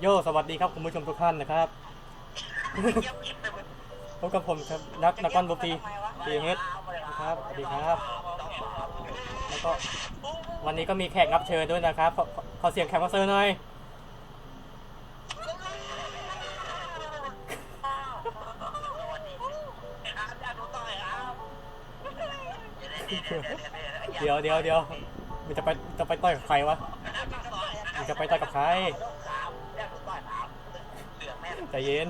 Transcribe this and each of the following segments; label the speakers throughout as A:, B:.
A: โยสวัสดีครับคุณผู้ชมทุกท่านนะครับพบกับผมครับนักนักกอนบุตีตีเฮดครับสวัสดีครับ แล้วก็วันนี้ก็มีแขกรับเชิญด้วยนะครับขอขอขอเสียงแขกรับเชิญหน่อยเดี๋ยวเดี๋ยวเดี๋ยวมันจะไปจะไปต่อยกับใครวะมันจะไปต่อยกับใคร ใจเย็น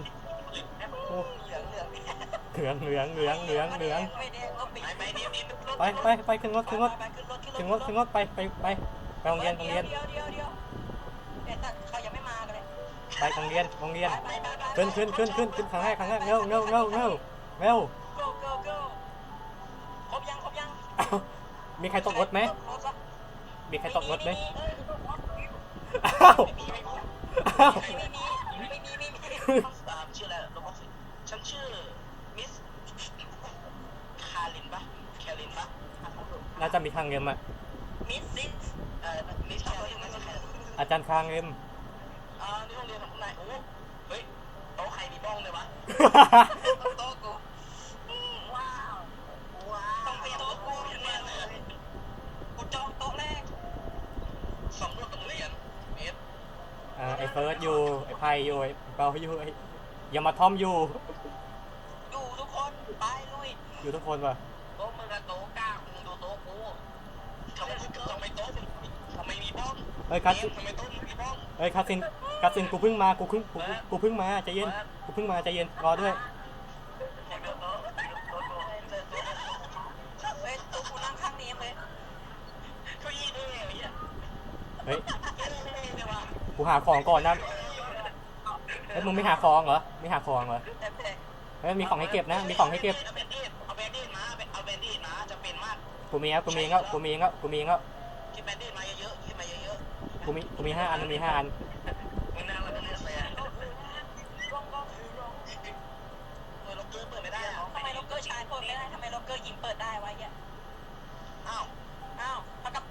A: โอ้เหลืองเหลืองเหลืองเหลืองเหลืองไปไปไปขึ้นรถขึ้นรถขึ้นรถขึ้นรถไปไปไปไปโรงเรียนโรงเรียน
B: เดี๋ยวเดี๋ยวเดี๋ยวเดี๋ยวเขายังไม่มากันเลย
A: ไปโรงเรียนโรงเรียน
B: ไปไปไป
A: ขึ้นขึ้นขึ้นขึ้นขึ้นครั้งแรกครั้งแรกเร็วเร็วเร็วเร็วเร็ว
B: go go go ครบยังครบยัง
A: อ้าวมีใครตกรถไหม
B: ครบปะ
A: มีใครตกรถไหม
B: มี
A: อ้าวอ้าว
B: มีมีมีมีมีมีมี
C: ชื่ออะไรลงมาสิฉันชื่อมิสคารินปะแคลินปะ
A: น่าจะมีทางเงินอะ
B: มิสซิส
C: เอ่อมิสแคลินมิสแคลิน
A: อาจารย์คางเงิน
C: อ่านี่โรงเรียนของคุณนายโอ้เฮ้ยโต๊ะใครมีบ้องเลยวะ
A: ไอ้เฟิร์สอยู่ ไอ้ไพอยู่ ไอ้เปาอยู่ ไอ้ยามาทอมอยู่
B: อยู่ทุกคนไปลุย
A: อยู่ทุกคนป่ะ
C: โต๊ะมึงกับโต๊ะกล้ามึงดูโต๊ะกูทำไมทำไมโต๊ะมึงทำไมมีบ้อง
A: เฮ้ยคัส
C: เอ
A: ซิ
C: ฟทำไมโต๊ะมึงมีบ้อง
A: เฮ้ยคัสซินคัสซินกูเพิ่งมา กูเพิ่งกูกูกูเพิ่งมาใจเย็น กูเพิ่งมาใจเย็น รอด้วย
C: เห็นโต๊ะโต๊ะโต๊ะโต๊ะ
B: เฮ้ยตัวกูนั่งข้างนี้เลย
C: เก้าอี้ด้วยเนี่ย
A: เฮ้ย
C: เก้าอี้ด้วยว่ะ
A: กู หาของก่อนนะเฮ้ยมึงไม่หาของเหรอไม่หาของเหรอ
B: แต่แต่
A: เฮ้ยมีของให้เก็บนะ มีของให้เก็บ
C: เอาแบนดี้เอาแบนดี้มาเอาแบนดี้มาจะเป็นมาก
A: กูมีแล้วกูมีแล้วกูมีแล้วกูมีแล้ว
C: คิดแบนดี้มาเยอะๆคิดมาเยอะ
A: กูมีกูมีห้าอันมีห้าอัน
C: ๆมึงนั่งแล้วก็เลือกเลยอะ
B: ร้องร้องร้อง
C: เออล็อกเกอร์เปิดไม่ได้อะ
B: ทำไมล็อกเกอร์ชายเปิดไม่ได้ทำไมล็อกเกอร์หญิงเปิดได้วะเนี่ย
C: อ้าว
B: อ้าวเท่ากับ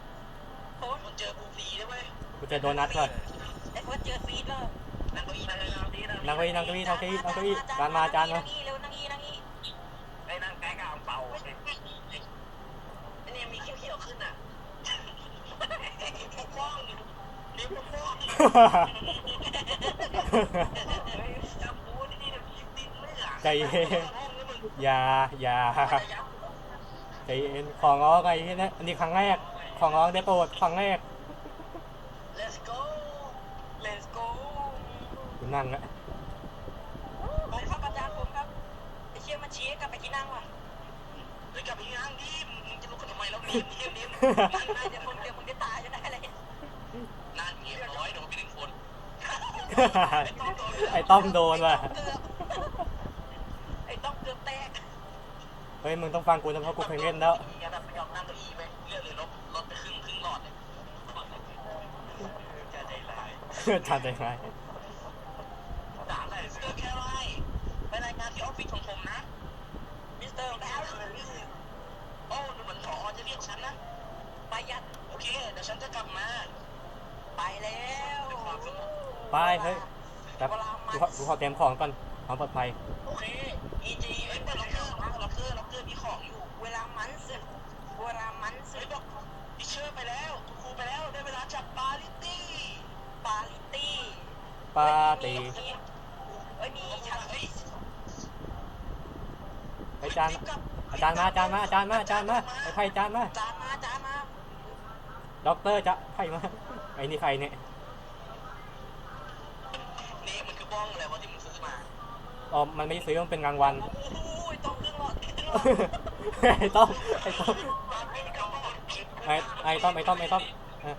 B: โค้ช
C: มึงเจอกูฟรีด้วยเว้ย
A: กูเจอโดนัทก่อน
C: งเก้าอี้นั่งเก้าอี้
A: นั่งเก้าอี้นั่งเก้าอี้จานมาจานมา
B: นั่งอีเร็วนั่งอีนั่งอี
C: ไอ้นั่งใกล้กับอังเปาไอ้นี่มีเขียวๆขึ้นอะปกป้องนิ้วปกป้องจับกูนี่เนี่ยติดเลือด
A: ใจเย็นอย่าอย่าใจเย็นของง้อไงนะอันนี้ครั้งแรกของง้อได้โปรดครั้งแรก
C: Let's go
B: เลสโก้
A: กูนั่งละ
B: เดี๋ยวมึงเดี๋ยวมึงได้ตายจะได้อะไร
C: นั่นเงียบร้อยเดี๋ยวพี่หนึ่งคน
A: ไอ้ต้อมโดนว่ะ
B: ไอ้ต้องเกือบแตก
A: เฮ้ยมึงต้องฟังกูนะเพราะกูเคยเล่นแล้ว
C: อย่าแบบไปยอมนั่งเก้าอี้ไปเลือดเลยลดลดไปครึ่งครึ่งหลอดเลยจะใจร้าย
A: ทันใจไหม
C: ด่าอะไรสเตอร์แคร์ไรไปรายงานที่ออฟฟิศของผมนะ
B: มิสเตอร์แบล
C: โอ้ดูเหมือนผอจะเรียกฉันนะ
B: ประหยัด
C: โอเค เดี๋ยวฉันจะกลับมา
B: ไปแล้ว
C: ด้วยความสงบ
A: ไปเฮ้ยแป๊บกูขอกูขอเตรียมของก่อนความปลอดภัย
C: โอเค EG เอ้ยเปิดล็อกเกอร์ล็อกเกอร์ล็อกเกอร์มีของอยู่
B: เวลามันสึกเวลามันสึ
C: เฮ้ย
B: ก
C: บอกดิเชอร์ไปแล้วคุณครูไปแล้วได้เวลาจับปาลิตี้
B: ปาลิตี้
A: ปาตี
B: เอ้ยมีชั้น
C: เฮ้ย
A: ไอาจารย์อาจารย์มาอาจารย์มาอาจารย์มาอาจารย์มาไอ้ไผ่อาจารย์มา
B: จานมาจานมา
A: ด็อกเตอร์จะไผ่มาไอ้นี่ใครเนี่ย
C: นี่มันคือบ้องอะไรวะที่มึงซื้อมา
A: อ๋อมันไม่ได้ซื้อมันเป็นรางวัล
B: โอ้ยต้องครึ่งหลอดครึ่งหลอด
A: ไอ้ต้อมไอ้ต้อม
C: ตอนเป็นกระบอก
A: ไอ้ไอ้ต้อมไอ้ต้อมไอ้ต้อมอะ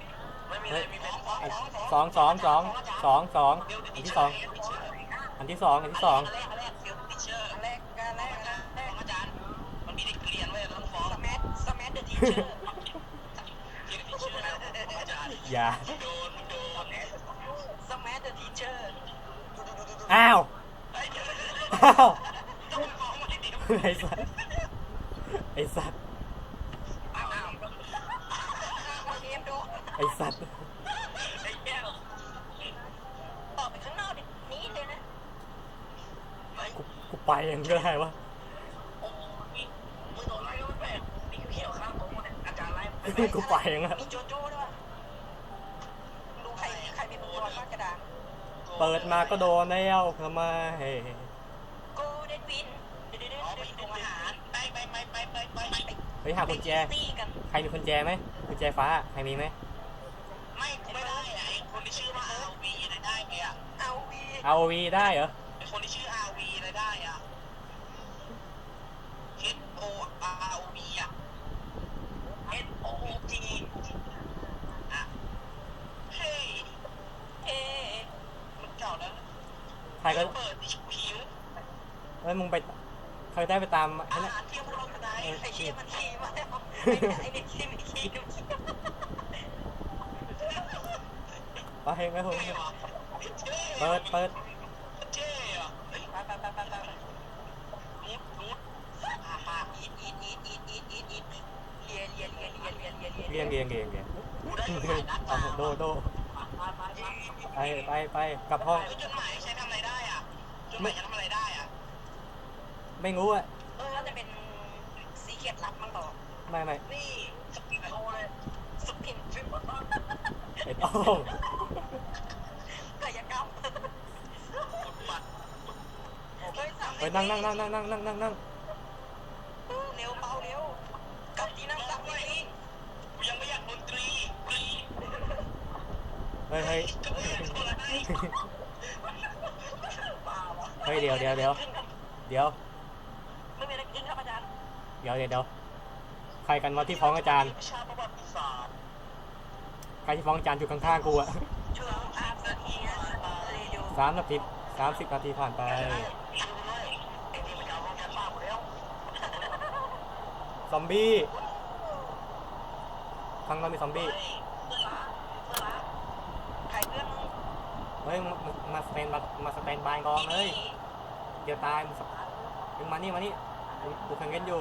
C: ไม่มีอะไรมีเป็น
A: อะสองสองสองสองสองอันที่สองอันที่สองอันที่สอง
C: อันแรกอันแรกเซลล์ดิเชอร์
B: อันแรกอันแรกอันแรก
C: ฟ้องอาจารย์มันมีเด็กเรียนไว้ต้องฟ้อง
B: สแมัทสแมัทเดอะทีเชอร์
C: อย่า
B: อ้า
A: ว
C: อ้า
A: ว ไอ้สัสไอ้สัสไอ้สัส
C: กู
B: ไป
A: ยังก็ได้วะ
C: กูไป
A: ยังอะ
B: เปิด
A: มาก็โดนแล้วทำไม
B: โกเดนวินเดี๋ยวเดี๋ยวเดี๋ยว
C: อ๋อไป
B: เดี๋ยว
C: โรงอาหารไปไปไปไปไปไป
A: เฮ้ยหากุญแจ
B: ตีกัน
A: ใครมีกุญแจไหมกุญแจฟ้าใครมีไหม
C: ไม่ไม่ได้ไอ้คนที่ชื่อว่า RV อะไรได้ไหมอะ
B: เอาวี
A: เอาวีได้เหรอ
C: ได้
A: ไปตามอันนั้
C: นเที่ยวรถไหน
B: ไอ้เชีมันขี่มาแล้วไอ้เนี่มันขี่ดูขี่
A: ไปไหมผม
C: เปิ
A: ดเปิด
C: เรี
A: ยงเรียงเรียงเรียงโดโด
C: ไปไปไป
A: กลับห้อง
C: ไม่รู้อะ
B: เออจะเป็นสีเขียดลับมั้งต่อ
A: ไม่ไม่
C: นี่สปีดโทรเลย
B: สุดพินทริป
A: ไอ้ต้อง
B: กายกรรม
C: กดบัตร
B: เฮ้ยสั่ง
A: ไปนั่งนั่งนั่งนั่งนั่งนั่งนั่งนั่ง
B: เร็วเบาเร็วกลับที่นั่งสั่งไม่ดี
C: กูยังไม่อยากดนตรีตรี
A: เฮ้ยเฮ้ย
C: จะไม่อยากโทรอะไร
A: เฮ้ยเดี๋ยวเดี๋ยวเดี๋ยวเดี๋ยว ดี๋ยวเดี๋ยวเดี๋ยวใครกันวะที่ฟ้องอาจารย์
C: วิชาประวัติศาสตร์
A: ใครที่ฟ้องอาจารย์อยู่ข้างๆกูอะ
B: ช่วงอาบนาทีเรดิโอ
A: สามนาทีสามสิบนาทีผ่านไป
C: ไอ้นี่มันจะเอาโรงงานป้ากูแล้ว
A: ซอมบี้ข้างนอกมีซอมบี้
B: ใครเพื่อนมึง
A: เฮ้ยมึงมึงมาสแตนบายมาสแตนบายกอนเลย เดี๋ยวตายมึงสักมึงมานี่มานี่กูกูแข่งเล่นอยู่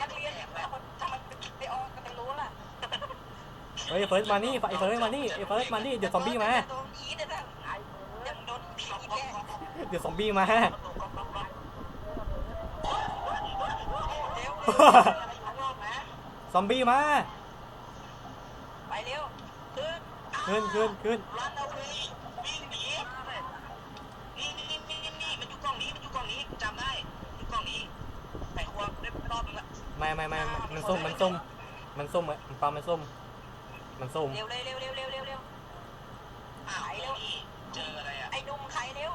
C: เฮ้
A: ยไอ้
B: เฟิ
A: ร์สมานี่ไอ้เฟิร์สมานี่ไอ้เฟิร์สมานี่เดี๋ยวซอมบี้มา
B: โดนอีดนะยังโดนผีแก
A: เดี๋ยวซอมบี้มา
B: เร็ว
A: ซอมบี้มา
B: ไปเร็ว ขึ้น
A: ขึ้นขึ้นขึ้น
C: รันเอาไว้วิ่งหนีนี่นี่นี่นี่นี่มันอยู่กล่องนี้มันอยู่กล่องนี้จำได้อยู่กล่องนี้แต่ครัวได้รอบนึงละ
A: ไม่ไม่ไม่ไม่มันซุ่มมันซุ่มมันซุ่มอะมันปลามันซุ่ม มันซุ่ม
B: เร็วเร็วเร็วเร็วเร็วเร็วเร็ว
C: อ้าวแล้วนี่เจออะไรอะ
B: ไอ้นุ่มไข่เร็ว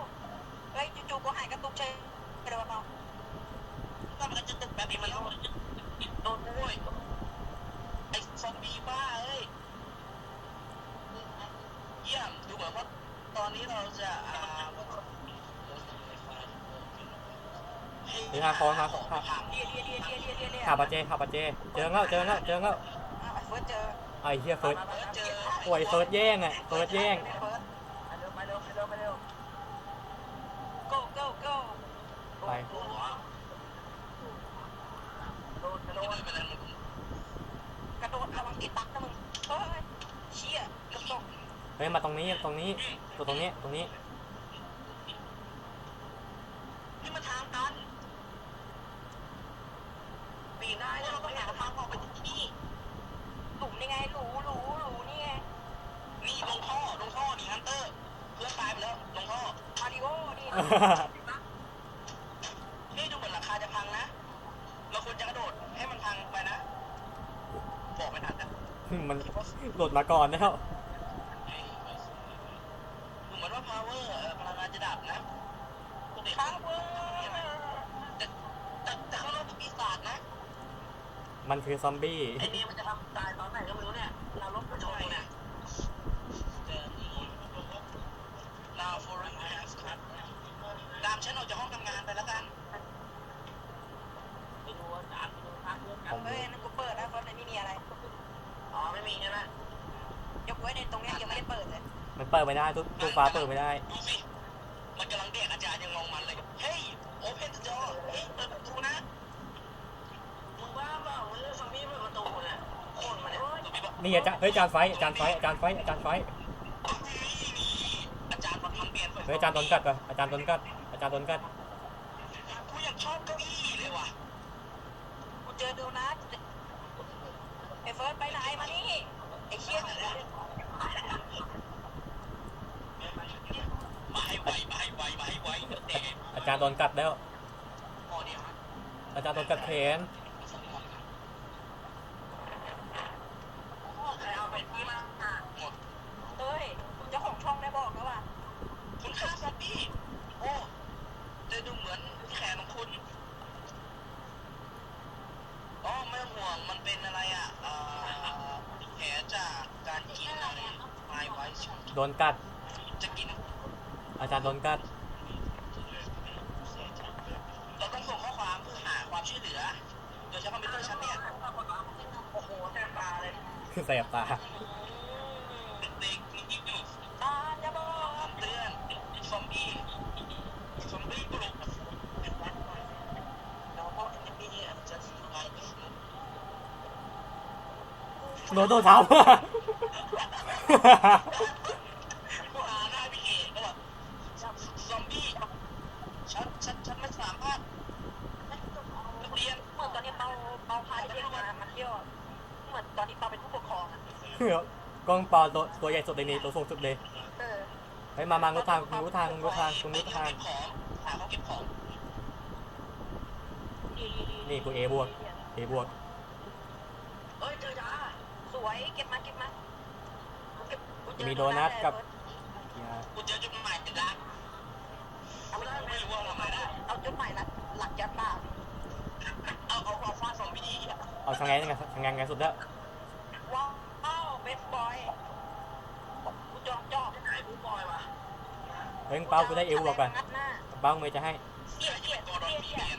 B: เฮ้ยจู่ๆก็หายกระตุกเฉยกระโดดเอา
C: ถ้ามันจะตึกแบบนี้มันโดนโดนด้วยไอ้ซอมบี้บ้าเอ้ยเยี่ยมดูเหมือนว่าตอนนี้เราจะอ่า
A: หรือหาของหาหา
C: ถาม
B: เลียเลียเลียเลียเลียเลียเลีย
A: หาปาเจหาปาเจเจอแล้วเจอแล้วเจอแล้ว
B: อะเฟิร์สเจอ
A: ไอ้เฮียเฟิร์ส
C: เจอ
A: โอ้ยเฟิร์สแย่งอะเฟิร์สแย่ง
B: เฟิร์ส
C: ไปเร็วไปเร็วไปเร็วไปเร็ว
B: go go go
A: ไป
C: โอ้โหโดนโดนไปเลยมัน
B: กระโดดระวังติดบักนะมึงเฮ้ยเชี่ยกระตก
A: เฮ้ยมาตรงนี้ตรงนี้ตัวตรงนี้ตรงนี้
C: นี่มันทางตันปีหน้าเนี่ยเราต้องหาทางออกไปที่นี่
B: หลุมนี่ ไงหลูหลูหลูนี่ไง
C: นี่ลงท่อลงท่อนี่ฮันเตอร์ เพื่อนตายไปแล้วลงท่อ
B: มาริโอนี่
C: นี่ดูเหมือนราคาจะพังนะ เราควรจะกระโดดให้มันพังไปนะ บอกไม่ทันอะ
A: มันหลุดมาก่อนแล้ว
C: ดูเหมือนว่า power เอ่อพลังงานจะดับนะปกติ
B: พาวเวอร์
C: แต่แต่แต่ข้างนอกมีปีศาจนะ
A: มันคือซอมบี้
C: ไอเนี่ยมันจะทำตา ไหนก็ไม่รู้เนี่ยลาวรถกระจกเนี่ยลาว foreign hands ตามฉันออกจากห้องทำงานไปแล้วกัน
D: ปดูตูพักเรื่องกู้
B: นกว่เปิดนะเพราะในไม่มีอะไร
D: อ๋อไม่มีใช่ไหม
B: ยกเว้นในตรงนี้ยัง
A: ไม่ได้เปิดเลย มันเปิดไม่ได้ทุกทุกฟ้าเปิ
C: ดไม่ได้มันกำลังเด็กอาจารย์ยังมองมันเลย เฮ้ย โอเพนจอเฮ้ยเปิดประตูนะ มึงว่าเปล่ามึงเลือกฟังพี่เปิดประตูเนี่ย นมาเนี่ยซอมบี้บอก
A: นี่อาจารย์เฮ้ยอาจารย์ไฟอาจารย์ไฟอาจารย์ไฟอาจารย์ไฟ
C: อาจารย์มันมันเปลี่ยนไฟ
A: เฮ้ยอาจารย์โดนกัดว่ะอาจารย์โดนกัดอาจารย์โดนกัด
C: กูอยากชอบเก้าอี้เลยว่ะ
B: กูเจอโดนัทไอ้เฟิร์สไปไหนมานี่ไอ้เชี่ย
C: มาให้ไวมาให้ไวมาให้ไวเดี๋ยวเตะ
A: อาจารย์โดนกัดแล้ว
C: พอเนี่ยฮะ
A: อาจารย์โดนกัดแขน
B: เอาไปที่มา
C: หมด
B: เฮ้ยเจ้าของช่องได้บอกแล้วว่า
C: คุณฆ่าซอมบี้โอ้จะดูเหมือนแขนของคุณอ๋อไม่ต้องห่วงมันเป็นอะไรอะเอ่อแผลจากการกินอะไรไม้ไว้ช่อง
A: โดนกัด
C: จะกิน
A: อาจารย์โดนกัด
C: เราต้องส่งข้อความเพื่อหาความช่วยเหลือ โดยใช้คอมพิวเตอร์ชั้นเนี่ยโอ้โหแสบตาเลย
A: คือ แสบตา
C: เด็กๆนี่อยู่
B: ตาจะบอก
C: เตือนซอมบี้ซอมบี้ปลุกแล้วก็เอ็นบีเนี่ยจะทำลายไม่หมด
A: โดนโดนเท้า
C: กูหาหน้าพี่เอกก็แบบซอมบี้ ฉัน ฉัน ฉันไม่สามารถนักเรียน
B: เหมือนตอนนี้เปาเปาพาเด็กมามาเที่ยวเหมือนตอนนี้เปาเป็นผู้ปกครองอะ
A: กล้องปลาตัวตัวใหญ่สุดในนี้ตัวสูงสุดเลย
B: เออ
A: เฮ้ยมามางดทางคุณรู้ทางรู้ทางคุณ
C: ไป
A: รู้
C: เก็
A: ทาง
C: บของหาเขาเก็บของ
B: ดีดีดี
A: นี่กูเอบวกเอบวก
C: เอ้ยเจอยา
B: สวยเก็บมาเก็บมาเก็บกูเจอ
A: มีโดนัทกับ
C: กูเจอจุดหมายเป็นรัก
B: เอาไป
C: ไม่รู้ว่าทำไมได้
B: เอาจดหมายหลักหลักยัดปาก
C: เอาเอาเอาฟาดซอมบี้อะ
A: เอาทางไงทางไงทางไงไงสุดแล้ว
B: ว้าว อ้าวเบสบอยกูจองจอก
C: ไอ้ผู้บอยวะ
A: เฮ้ยเป้ากูได้เอวบวกก่อน
B: งัดหน้า
A: เป้าเมย์จะให้
B: เสี้ย
C: ไอ้
B: เสี้ย
C: กอร์ดอน
B: เสี้ย
C: ฟี
B: เสี้ย
C: เมียน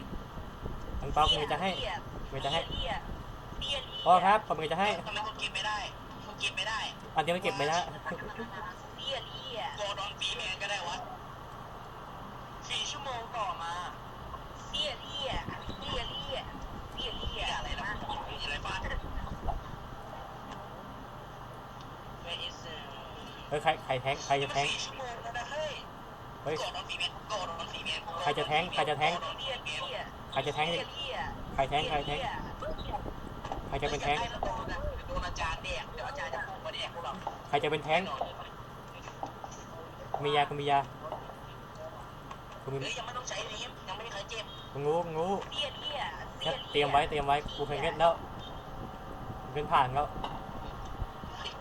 A: ทั้งเป้าเมย์จะให้เมย์จะให้
B: เสี้ยเสี้ย
A: พ่อครับผมเมย์จะให้
C: ทำไมคุณเก็บไม่ได้คุณเก็บไม่ได้
A: อันนี้ไม่เก็บไม่ได้
B: เสี้ยเสี้ย
C: กอร์ดอนฟีเมียนก็ได้วะสี่ชั่วโมงต่อมา
B: เสี้ยเสี้ยเสี้ยเสี้ยเสี้ยเสี้
C: เหี้
B: ย
C: ยอะไรนะ
B: มา
C: มีอะไรฟาด Where is the
A: เฮ้ยใครใครแทงใครจะแทง
C: เฮ้ย
A: ใครจะแทงใครจะแทงใครจะแทงใครแทงใครแทงใครจะเป็นแทง
C: ใค
A: รจะเป็นแทงมียากูมียากูมี
C: เฮ้ยยังไม่ต้องใช้ลิฟยังไม่มีใครเจ็บ
A: งูงู
B: เสี้ยเสี้ย
A: เตรียมไว้เตรียมไว้กูเคยเล่นแล้วเป็นผ่านแล้ว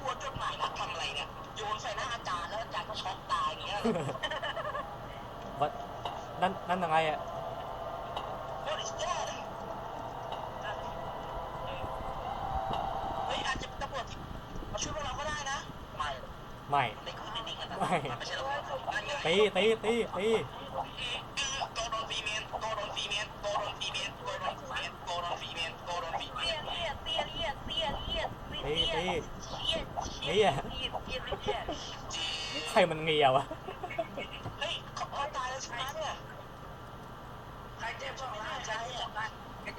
C: กลัวจดหมายนัดทำอะไรเนี่ย โยนใส่หน้าอาจารย์แล้วอาจารย์ก็ช็อกตายอย่างเงี้ย
A: วัดนั่นนั่นยังไงอะ
C: What is that เฮ้ยอาจจะเป็นตำรวจที่มาช่วยพวกเราก็ได้นะ ไม่
A: ไม่
C: ไม่คือนิ่งๆกันนะ
A: ไม่
C: มันไม่ใช่ตำรวจนั่นไง
A: ตีตีตีตี
C: โกโดนฟีเมนโกโดนฟีเมนโกโดนฟีเมนโกโดนฟีเมนโกโดนฟีเมนโกโดนฟีเม
B: เสี้ย
C: น
B: เสี้ยเสี้ยเสี้ยเสี้ยเสี้ยเสี้ย
A: ตีตี
B: เสี้ยเสี้ยเสี้ยเสี้ยเสี้ย
A: ใครมันเงียวะ
C: เฮ้ยเขาตายแล้วใช่ไหมเนี่ยใครเจ็บช่องล่างใช่อะ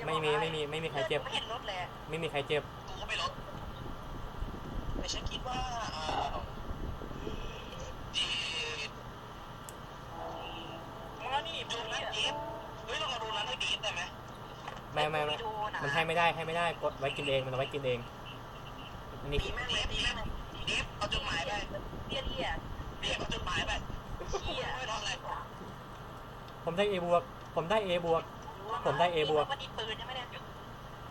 A: ไม่มีไม่มีไม่มีใครเจ็บ
B: ไม่เห็นรถเลย
A: ไม่มีใครเจ็บ
C: กูก็ไม่ลดแต่ฉันคิดว่าเอ่อดี
B: มึงแล้วนี่
C: โดนนัดเย็บเฮ้ยเรามาดูนั้นให้ดีได้ไหม
A: ไม่ไม่ไม่มันให้ไม่ได้ให้ไม่ได้กดไว้กินเองมันเอาไว้กินเองอันนี้
C: ดีแม่งเลยดีแม่งเลยเดฟเอาจดหมายไป
B: เสี้ยเสี้ย
C: เดฟเอาจดหมายไป
B: เสี้ย
C: ไม่ทำอะไร
A: ผมได้เอบวก ผมได้เอบวก ผมได้ A บวก
B: มันมีปืนใช่ไหมเนี่ย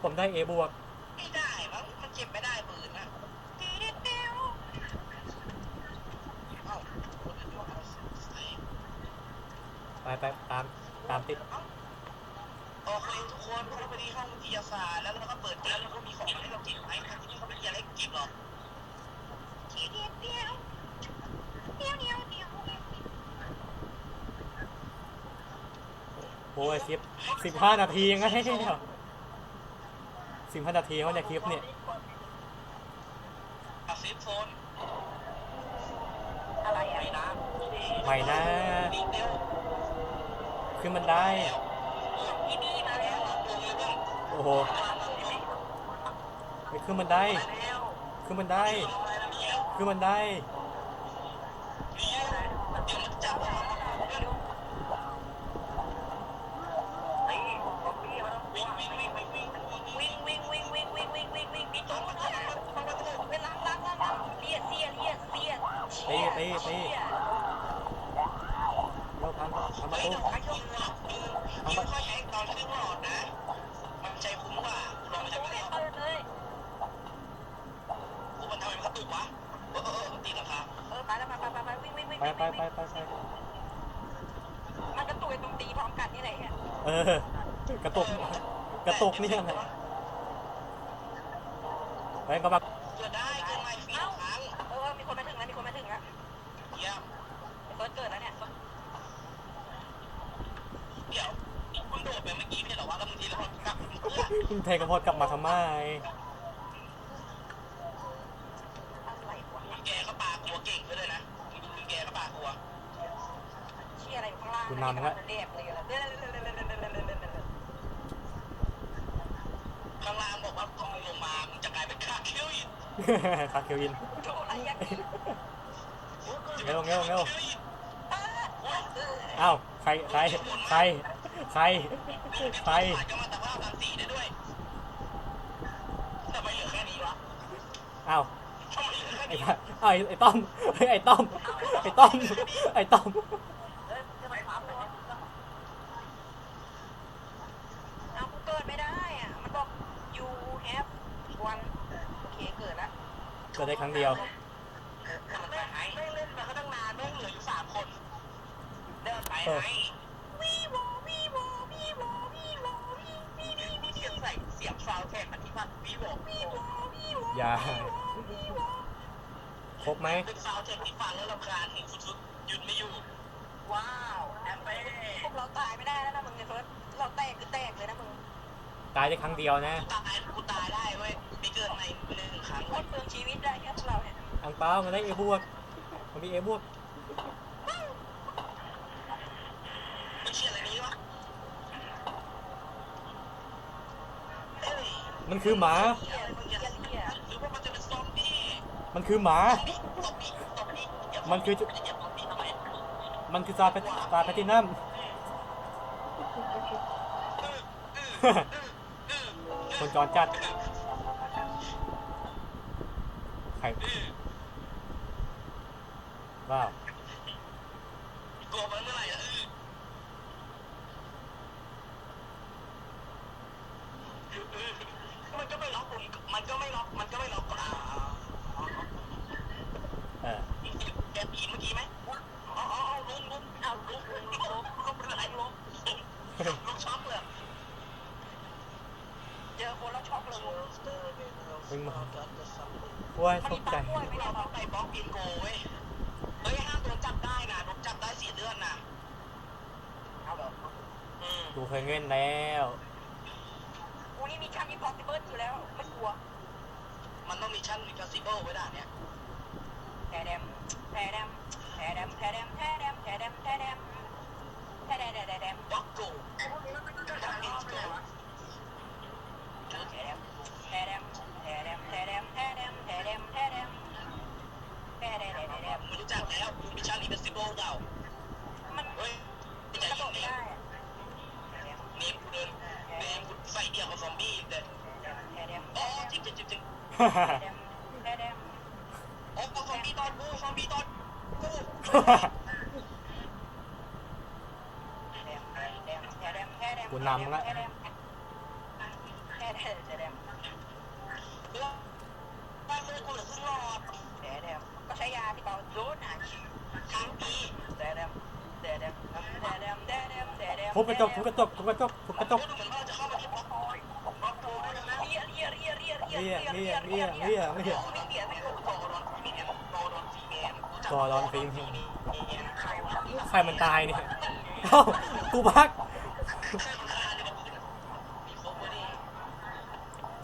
A: ผมได้เอบวก
C: ไม่ได้มั้งมันเก็บไม่ได้ปืนนะ
B: ตีนิดเดียว
C: เอ้า
A: ไปไปตามตามติด
C: โอเคทุกคนเราไปที่ห้องวิทยาศาสตร์แล้วเราก็เปิดเกมแล้วก็มีของให้เราเก็บไว้ที่นี่เขาไม่มีอะไรเก็บหรอก
B: ตีนิดเดียวเดียวเดียวเดียว
A: โอ้ยสิบสิบห้านาทียังไงสิบห้านาทีว่าจะคลิปเนี่ย
C: อาซิฟโฟน
B: อะไรอะ
A: ไม่นะ
C: ดีเร็ว
A: ขึ้นบันได
B: พี่บี้มาแล้ว
A: โอ้โหไปขึ้นบันได
C: มาแล้ว
A: ขึ้นบันได
C: มาแล้วเนี่ย
A: ขึ้นบันได
C: ข้อแย้งตอนขึ้นหลอดนะ มันใจคุ้มกว่าลองไปจาก
B: ตูน
C: แล้ว
B: เปิดเลย
C: กูมันทำไมมันกระตุกวะเออเออมันตีหลังคา
B: เออไปแล้วไปไปไปวิ่งวิ่งวิ่ง
A: ไปไปไปไปไป
B: มันกระตุกตรงตีพร้อมกันนี่แหละ
A: เออกระตุกกระตุกนี่อะไรไปก็แบบ
C: กระพ
A: ดกลับมาทำไม
B: อะไรวะ
C: มึงแกก็ปลากัวเก่งไปเลยนะมึงดูมึงแกก็ปลากัว
B: เชี่ยอะไรอยู่ข้างล่างเรียบเลยเรื่อยๆ
C: ข้างล่างบอกว่าพอมึงลงมามึงจะกลายเป็นคาคิวอิน
A: คาเคียวยิน
B: โชว์อะไรอะ
A: เร็วเร็วเร็ว
B: เออ
A: อ้าวใครใครใครใครใคร
C: ก็มาแต่ว่าบางสีได้ด้วยทำไมเหลือแค่นี้วะ
A: อ้าว
C: ทำ ไมเหลือแค่
A: ไอ้
C: นี้
A: บ้าไอ้ไอ้ต้อมเฮ้ยไอ้ต้อมไอ้ต้อมไอ้ต้อม
B: เอากูเกิดไม่ได้อะ มันบอก you have one โอเคเกิดแล้ว
A: เกิดได้ครั้งเดียว
C: มันไปไหนไม่เล่นมาก็ตั้งนานแม่งเหลืออยู่สามคน เดินไปไหน
B: วีโววีโววีโววีโววีวี
C: มีมีเสียงใส่เสียงฟาวแทนอธิบายวิโว
B: วีโววีโว
A: อย่า ครบไหม
C: เป็นฟาวแทนที่ฟังแล้วรำคาญถึงสุดๆหยุดไม่อยู่ ว้าวแอมเป้
B: พวกเราตายไม่ได้แล้วนะมึงเนี่ยเฟิร์สเราแตกคือแตกเลยนะมึง
A: ตายได้ครั้งเดียวนะ
C: กูตายกูตายได้เว้ยไม่เกินในหนึ่งครั้ง
B: โคตรเปลืองชีวิตได้แค่พวกเราเนี่ย
A: อังเปามันได้เอบวกมันมีเอบวก
C: ไม่เชื่ออะไรนี้วะเฮ้ย
A: มันคือหมา
B: มั
C: น
A: คือหมา
C: มั
A: นคือ
C: มั
A: นคือซาเปซาเปตินัมคนจ
C: อร
B: จัด คนแล้วช็อกเลยมึง
A: มึงมาโอ้ย
B: มัน
A: ต
B: มี
A: ก
B: ป
A: ใจ
B: ลาป่วยไหมเนี่ย
C: เราไปบล็อกอินโกเว้ย เฮ้ยห้ามโดนจับได้นะโดนจับได้สี่เดือนนะเอาแบบอืม
A: กูเคยเงินแล้ว
B: กูนี่มีชั้นมีพอสิเบิลอยู่แล้ว ไม่กลัว
C: มันต้องมีชั้นมีคาสิเบิลไว้ด่านเนี้ย
B: แทแดมแทแดมแทแดมแทแดมแทแดมแทแดมแทแดมแทแดมแทแดมแทแดม
C: บล็อกโกบล็อกอินโก รู้จักแล้วมิชชั่นอิสซิเบิา
B: มั
C: เฮ้ยจะ
B: ยิง
C: เนี่นี่คุณเดินเนมคุณใส่เดี่ยวกับซอมบี้เด็อ๋อจิ๊บจิ๊บจิ๊บจิ๊
B: บ
C: โอ้ซอมบี้ตอนกูซอมบี้ตอนกู
A: กูนำละ
C: Sedem. Ya, pasal aku dah serot. Sedem. Kau saya di bawah zona. Kaki. Sedem. Sedem. Sedem. Sedem.
B: Sedem. ทุบ
A: กระจกทุบกระจกทุบกระจกทุบกระจก
C: เรี
B: ยกเรียกเรีย
A: กเรียกเรีย
C: กกอร
A: อนฟิล์ม
C: ใคร
A: มันตายเนี่ยเอ้ากูพัก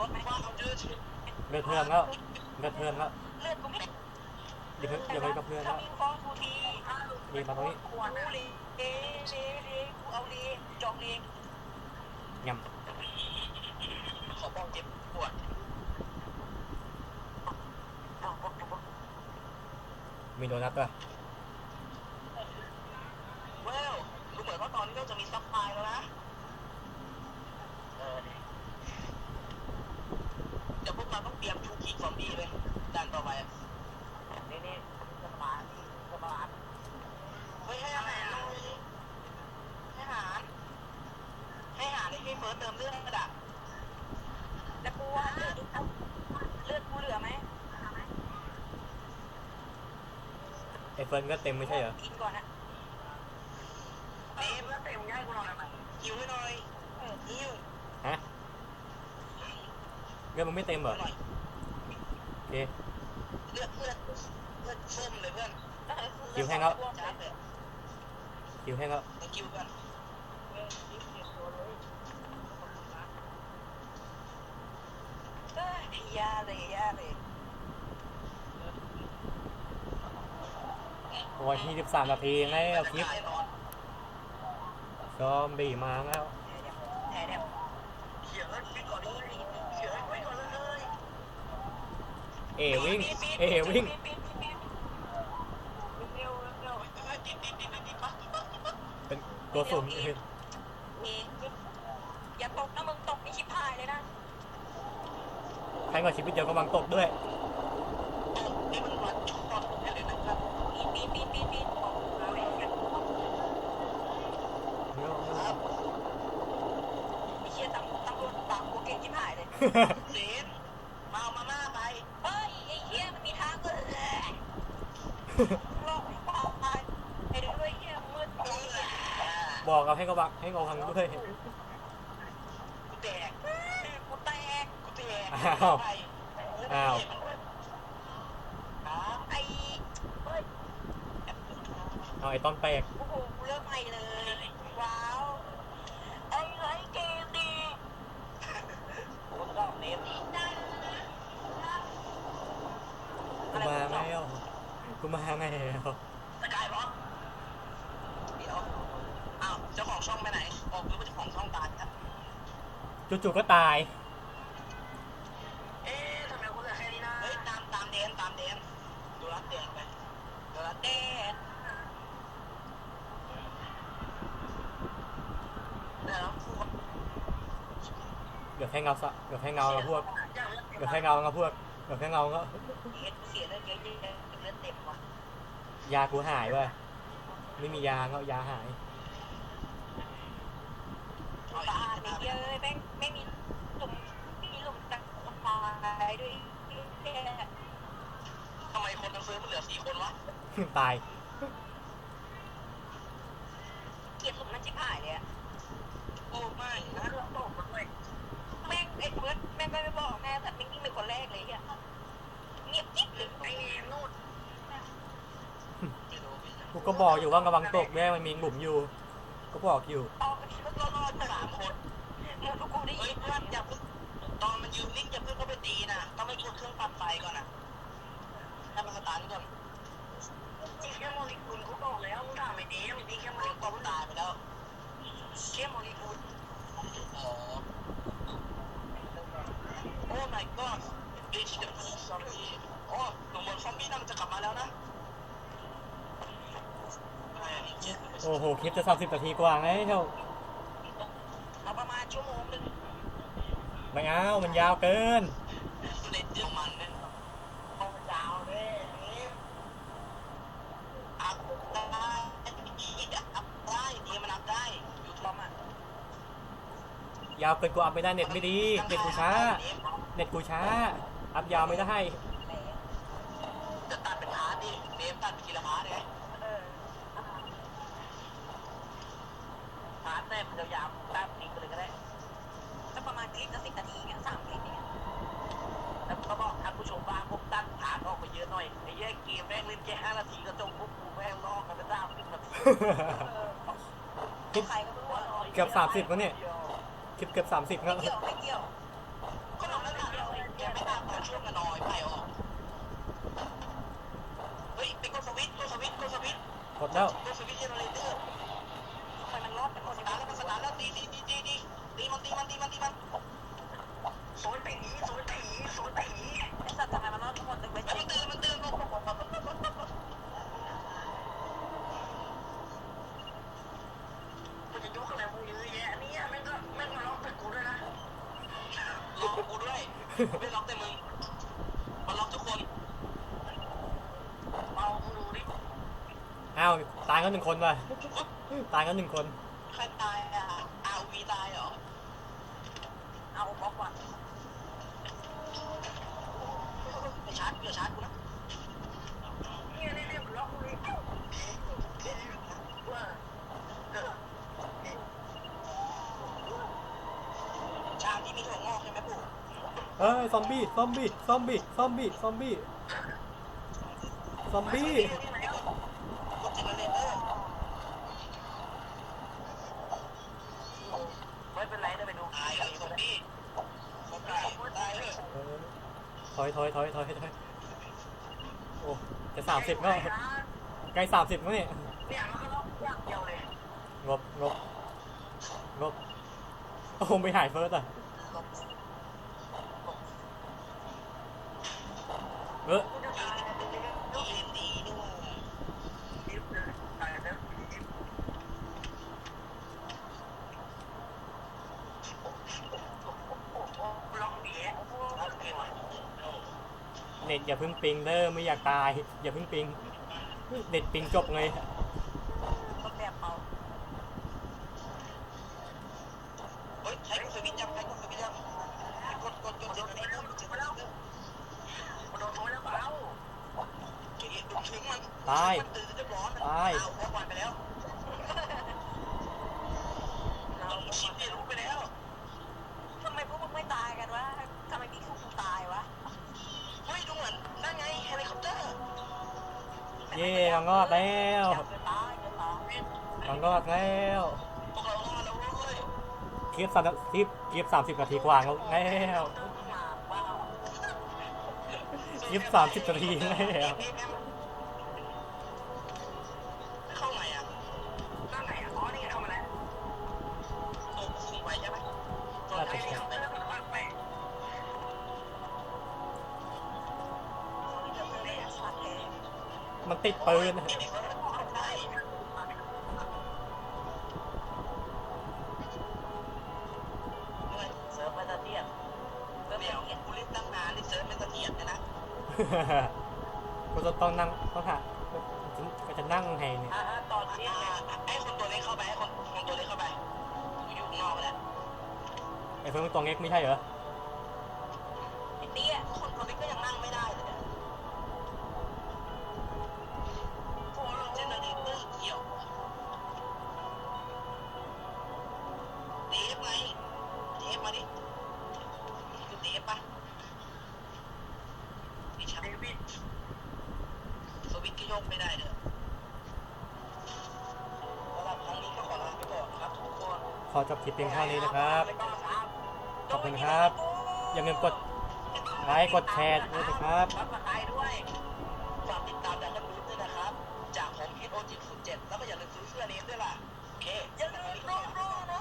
B: กูทีเลือดกูลดไหม
C: ว่าเขาดื้อ
A: เลือดเพื่อนแล้วเลือดเพื่อนแล้ว
B: เลือดกูไม่
A: เดี๋ยวเพิ่งเดี๋ยวไปกับเพื่อนแล้ว
B: ทำยิงฟ้องกูที
A: นี่มาตรงนี้
B: กูเลยเละเละเละกูเอาเลยจองเลย
A: ย
C: ขอบอกเจ็บปวดำ
A: มีโดนัทด้วย
C: เว้วดูเหมือนว่าตอนนี้เราจะมีซับไพลายแล้วนะเออ เดี๋ยวพวกเราต้องเตรียมชูขีดซอมบี้เลยด่านต่อไปอะ
B: นี่นี่สมาร์ทสมาร์ท
C: เฮ้ยให้อาหารหน่อยให้อาหารให้อาหารให้พี่เฟิร์สเติมเลือดอะ
B: แล้วกูว่าเลือดเลือดกูเหลือไหม
A: ไอ้เฟิร์นก็เต็มไม่ใช่เหรอ
B: กินก่อนนะ
C: เนมเต็มง่ายกูหน่อยไหมหิวให้หน่อยเออหิว
A: ฮะ เลือดมันไม่เต็มเหรอ
C: หน่อย
A: โอเค
C: เลือดเลือดเลือดส้มเลยเพื่อน
A: หิวแห้งแล้ว
C: จ้าเพื่อน
A: คิวให้แล้ว
C: thank you เพื่อน
B: เอ้ยยาเลยยาเลย
A: โอ้ยยี่สิบสามนาทีไงเอาคลิป
C: แน่นอน
A: ซอมบี้มาแล้ว
B: แอบแอบ
C: เขียนไว้ก่อนเลยเขียนไว้ก่อนเลย
A: เอวิ่ง เอวิ่ง
B: เร็วเร็ว
C: ติดติดติดติดปั๊บปั๊บปั๊บ
A: เป็นตัวสุ่ม
B: เออย่าตกนะมึงตกนี่ชิบหายเลยนะ
A: ใครมาชีวิตเดียวกำลังตกด้วย
C: นี่มันวัดชุดตอนนี้เลยนะครับ
B: ปีนปีนปีนปีนปีนเอาเลย
C: ครับ
B: ไอ้เชี่ยตำตำรวจปากกูเก่งชิบหายเลย
C: เซนมาเอามาม่าไป
B: เฮ้ยไอ้เชี่ยมันมีทางเลยลอกปากไปไอ้ด้วยเชี่ยมืด
C: เออ
A: บอกเอาให้กำลังให้กำลังด้วย
C: กูแตก
B: กูแตก
C: กูแตก
A: อ้าวอ้าว
B: ไอ้เฮ้ย
A: เอาไอ้ต้นแตก
B: โอ้โหกูเริ่มใหม่เลย ว้าวไอ้ไรเกมดี
C: กูต้องเน้น
A: กูมาแล้วกูมาไงแล้ว
C: สกายบล็อกเดี๋ยวอ้าวเจ้าของช่องไปไหนออกหรือว่าเจ้าของช่องตายครับ
A: จู่ๆก็ตาย
C: เอ๊ะทำไมคุณเหลือแค่นี้นะเฮ้ยตามตามเดนตามเดนดูรัดเดนไปดูรัดเด
B: เด็
C: น
B: ด
C: เดี๋ยวนะพูด
A: เดี๋ยวแค่เงาสะเดี๋ยวแค่เงาแล้วพวกเดี๋ยวแค่เงาแล้วพวกเดี๋ยวแค่เงาก็
B: เด็ดเสียเลือดเยอะๆเลือดเต็มว่ะ
A: ยากูหายเว้ยไม่มียาก็ยาหาย
B: บ้าไม่เยอะแม่งไม่มีหลุมไม่มีหลุมตักตาย ด้วยแค่
C: ทำไมคนทั้งซื้อมันเหลือสี่คนวะ
A: ตาย
B: เกลียดหลุมมันชิบหายเลยอะ
C: โอ้ไม่นะโอ้มันไม่
B: แม่งไอ้เฟิร์สแม่งไม่บอกแม่แต่แม่งยิ่งเป็นคนแรกเลยอะเงียบกิ๊บเลย
C: ไอ้นู่น
A: กูก็บอกอยู่ว่ากำลังตกแม่มันมีหลุมอยู่ ก็บอกอยู่
C: นะต้องไปกดเครื่องปั่นไฟก่อนนะให้มันสตาร์ทก่อนจริงแค่โมเลกุลเขาบอกแล้วมึงด่าไม่ดีมันดีแค่โมเลกุลตายไปแล้ว
B: แค่โมเลกุล
C: อ๋อโอ้ my god it's the zombie โอ้หนุ่มบนซอมบี้นั่นมันจะกลับมาแล้วนะอะไรอันนี้เจ็ด
A: โอ้โห คลิปจะสามสิบนาทีกว่าไงเท่า
B: เอาประมาณชั่วโมงหนึ่ง
A: ไม่เอา มันยาวเกิน
C: ยาวเกิ
A: นกูอัพไม่ได้เน็ตไม่ดี เน็ตกูช้า เน็ตกูช้า อัพยาวไม่ได้
B: แหม
C: ตัดไปทีละพาร์ทเลย
B: เออพาร์ทแม่มันยาวๆตามคลิปไปเลยก็ได้ก็ประมาณคลิปละสิบนาทีเนี่ยสามคลิปเนี่ยแล้วก็บอกท่านผู้ชมว่าพวกตั้งพาร์ทออกไปเยอะหน่อยไอ้แยกเกมแม่งเล่นแค่ห้านาทีก็จบพวกกูแม่งลอกกันไปสามสิบนาทีใครก็ไม่รู้ว่า
A: เกือบ30แล้วเนี่ย คลิปเกือบสามสิบแล้ว
B: ไม่เกี่ยวไม่เกี่ยว
C: ก็เราไม่ตัดแกไม่ตัดตอนช่วงกันน้อยไปออกเฮ้ยไปกดสวิตช์กดสวิตช์กดสวิตช์
A: กดแล้ว
C: กดสวิตช์เจเนเรเตอร์
B: ทำไมมันรอดเป็นคน
C: ส
B: ที่
C: ตาร์ทแล้วมันสตาร์ทแล้วตีตีตีตีตีตีมันตีมันตีมันตีมันโซนตีโซนตีโซนตี
B: ไอ้สัตว์ทำไมมันรอดเป็นคนหนึ่งไป
C: มัน
B: เจ๊
C: ตื่นมันตื่นมันจะยกอะไรพวกนี้แย่เนี่ยแม่งก็แม่งมาล็อกแต่กูด้วยนะล็อกกูด้วย ไม่ล็อกแต่มึงมันล็อกทุกคนเอากูดูดิ
A: อ้าวตายกันหนึ่งคนว่ะตายกันหนึ่งคน
C: ใครตายอะอาวีตายเหรอ
B: เอาบล็อกว่ะ
C: ไปชาร์จเดี๋ยวชาร์จกูนะ
B: เนี่ยเนี่ยเนี่ยมันล็อกเลย
C: ว่าเออชาร์จที่มีถั่วงอกใช่ไหมปู่
A: เอ้ยซ อมบี้ซอมบี้ ซอมบี้ ซอมบี้ ซอมบี้ ซอมบี้
C: กดเจเนเรเตอร์
B: ไม่เป็นไรเดี๋ยวไปดู
C: ตายเลยซอมบี้ซอมบี้ตายเลย
A: เออถอยถอยถอยถอยถอยโอ้จะสามสิบแล้วใกล้สามสิบแล้วเนี่ย
C: เนี่ยมันก็ล็อกอย่างเดียวเลย
A: งบงบงบโอ้ไม่หายเฟิร์สอะ เน็ตอย่าเพิ่งปิงเด้อไม่อยากตาย อย่าเพิ่งปิงเน็ตปิงจบเลย
B: ก็แบบเอา
C: เฮ้ยใช้กดสวิตช์ยังใช้กดสวิตช์ยังกดกดกดเจเนเรเตอร์กดเจเนเรเตอร์โดนโทษแล้วเปล่าเกลียดดูถึงมัน
A: ตาย
C: มันตื่นจะร้อน
A: ตาย
C: เอาหัววันไปแล้วเราชิปเนี่ย เย่เรา
A: งอดแล้ว
B: อย่าไปตายอย่าตาย
A: เรอดแล้ว
C: พวกเรารอดแล้ว
A: คลิปสามสิบคลิปสามสิบนาทีกว่าแล้วคลิปสามสิบนาทีแล้ว
C: ลยนะกู
A: จะต้องนั่งต้องหาก็จะนั่งให้เนี่ย
B: อ่าตอนนี้
C: ไอ้คนตัวเล็กเข้าไปไอ้คนคนตัวเล็กเข้าไปกูอยู่ข้างนอกแล้ว
A: ไอ้เพิ่งตัวเล็กไม่ใช่เหรอ
B: ไอ้
A: อจบคลิปเพียงเท่านี้นะครับ ขอบคุณครับ อย่าลืมกดไลค์กดแชร์ด้วยนะครับ
C: รับมาใครด้วยฝากติดตามดันดับด้วยนะครับ จากผมพีทโอจิศูนย์เจ็ดแล้วก็อย่าลืมซื้อเสื้อนี้ด้วยล่ะ โอเค
B: อย่าลืมโน้โน้โน้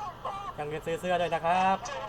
A: อย่าลืมซื้อเสื้อด้วยนะครับ
C: โชว์โช